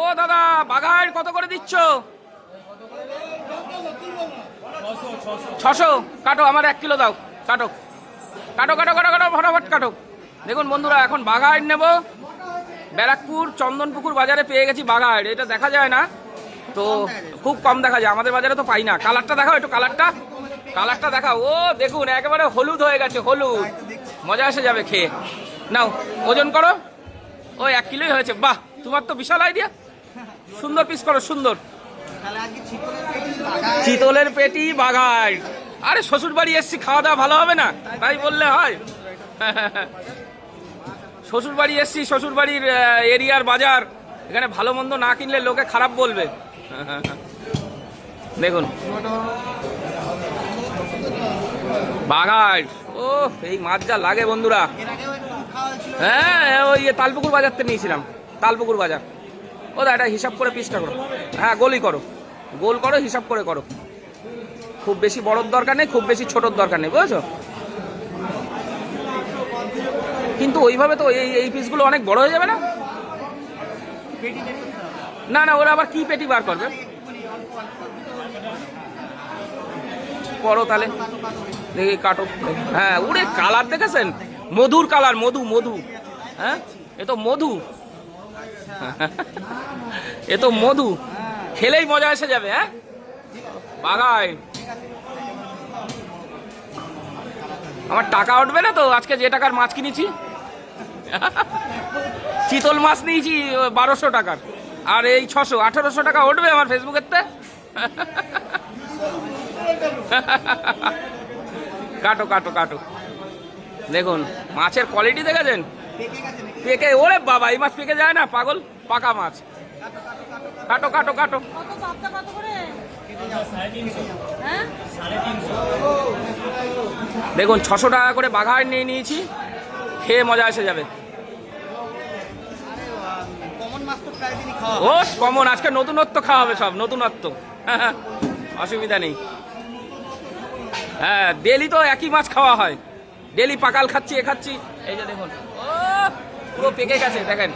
ও দাদা বাঘার কত করে দিচ্ছ? ছশো। কাটো, আমার এক কিলো দাও। কাটো। কাটো কাটো কাটো কাটো, ফটাফট কাটো। দেখুন বন্ধুরা, এখন বাঘাইট নেব। ব্যারাকপুর, চন্দনপুকুর বাজারে পেয়ে গেছি বাঘাইট এটা দেখা যায় না। তো খুব কম দেখা যায়। আমাদের বাজারে তো পাই না। কালারটা দেখাও একটু, কালারটা। কালারটা দেখাও। ও, দেখুন, একেবারে হলুদ হয়ে গেছে, হলুদ। মজা এসে যাবে খেয়ে। নাও, ওজন করো। ও এক কিলোই হয়েছে। বাহ, তোমার তো বিশাল আইডিয়া সুন্দর পিস করো, সুন্দর। চিতলের পেটি বাঘা বাঘাই আরে শ্বশুর বাড়ি এসছি, খাওয়া দাওয়া ভালো হবে না? তাই বললে হয়। শ্বশুর বাড়ি এসছি শ্বশুর বাড়ির এরিয়ার বাজার। এখানে ভালো মন্দ না কিনলে লোকে খারাপ বলবে। দেখুন। বাঘাই ও এই মাছ যা লাগে বন্ধুরা। হ্যাঁ ওই তালপুকুর বাজার থেকে নিয়েছিলাম। তালপুকুর বাজার। ও দা এটা হিসাব করে পিসটা করো। হ্যাঁ গোলই করো। গোল করো, হিসাব করে করো। খুব বেশি বড়োর দরকার নেই, খুব বেশি ছোটোর দরকার নেই, বুঝেছ? কিন্তু ওইভাবে তো এই এই পিসগুলো অনেক বড় হয়ে যাবে না? না না, ওরা আবার কি পেটি বার করবে? করো তাহলে। দেখি, কাটো। হ্যাঁ উড়ে কালার দেখেছেন? মধুর কালার, মধু মধু। হ্যাঁ? এ তো মধু। এ তো মধু। খেলেই মজা এসে যাবে হ্যাঁ? বাগায়। আমার টাকা উঠবে না তো? আজকে যে টাকার মাছ কিনেছি। চিতল মাছ নিয়েছি বারোশো টাকার। আর এই ছশো, আঠারোশো টাকা উঠবে আমার ফেসবুকের তে? কাটো কাটো কাটো। দেখুন, মাছের কোয়ালিটি দেখেছেন? পেকে ওরে বাবা এই মাছ পেকে যায় না? পাগল পাকা মাছ। কাটো কাটো কাটো কত পাবদা কত করে? হ্যাঁ? দেখুন ছশো টাকা করে বাঘার নিয়ে নিয়েছি খেয়ে মজা এসে যাবে। কমন মাছ তো প্রায় দিনই খাওয়া ও কমন আজকে নতুনত্ব খাওয়া হবে সব নতুনত্ব। অসুবিধা নেই। হ্যাঁ ডেলি তো একই মাছ খাওয়া হয়। ডেলি পাকাল খাচ্ছি এ খাচ্ছি। এই যে দেখুন। ও পুরো পেকে গেছে দেখেন।